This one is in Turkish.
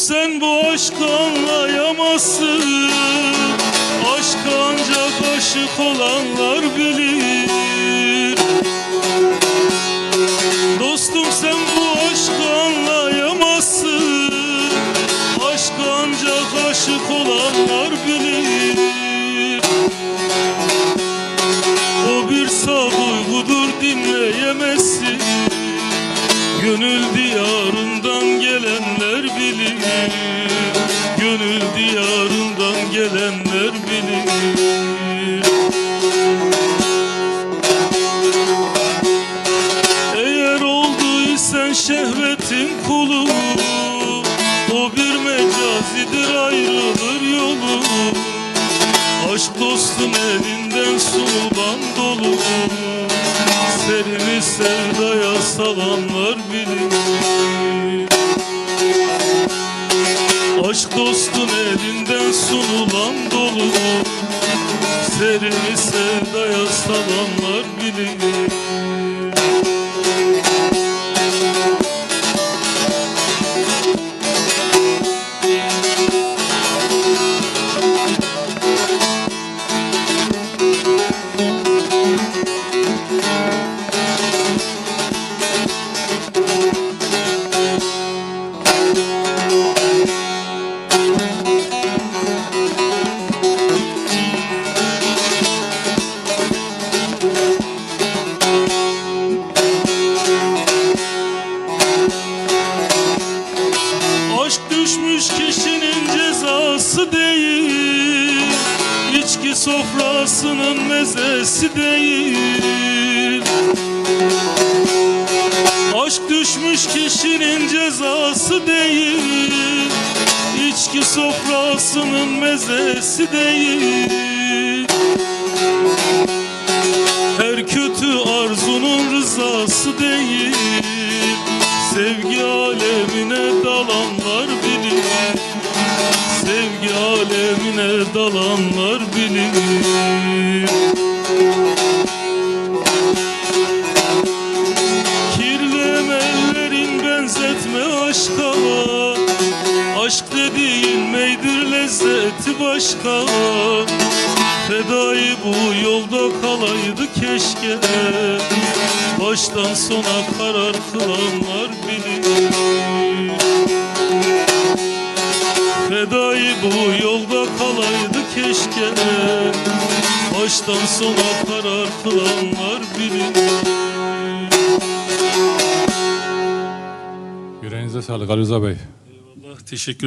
sen bu aşkı anlayamazsın Aşk ancak aşık olanlar bilir. Dostum sen bu aşkı anlayamazsın Aşk ancak aşık olanlar bilir. O bir duygudur dinleyemezsin. Gönül diyarından gelenler bilir. Gönül diyarından gelenler bilir. Eğer olduysan şehvetin kulu O bir mecazidir ayrılır yolu. Aşk dostun elinden sudan dolu. Serini sevdaya salanlar bilir Aşk dostun elinden sunulan dolu Serini sevdaya salanlar bilir kişinin cezası değil İçki sofrasının mezesi değil. Aşk düşmüş kişinin cezası değil İçki sofrasının mezesi değil. Her kötü arzunun rızası değil alemine dalanlar bilir. Kirli emellerin benzetme aşka. Aşk dediğin meydir lezzeti başka? Fedai bu yolda kalaydı keşke. Baştan sona karar kılanlar bilir keşke Baştan sona karar kılanlar bilir Yüreğinize sağlık Ali Rıza Bey. Allah teşekkür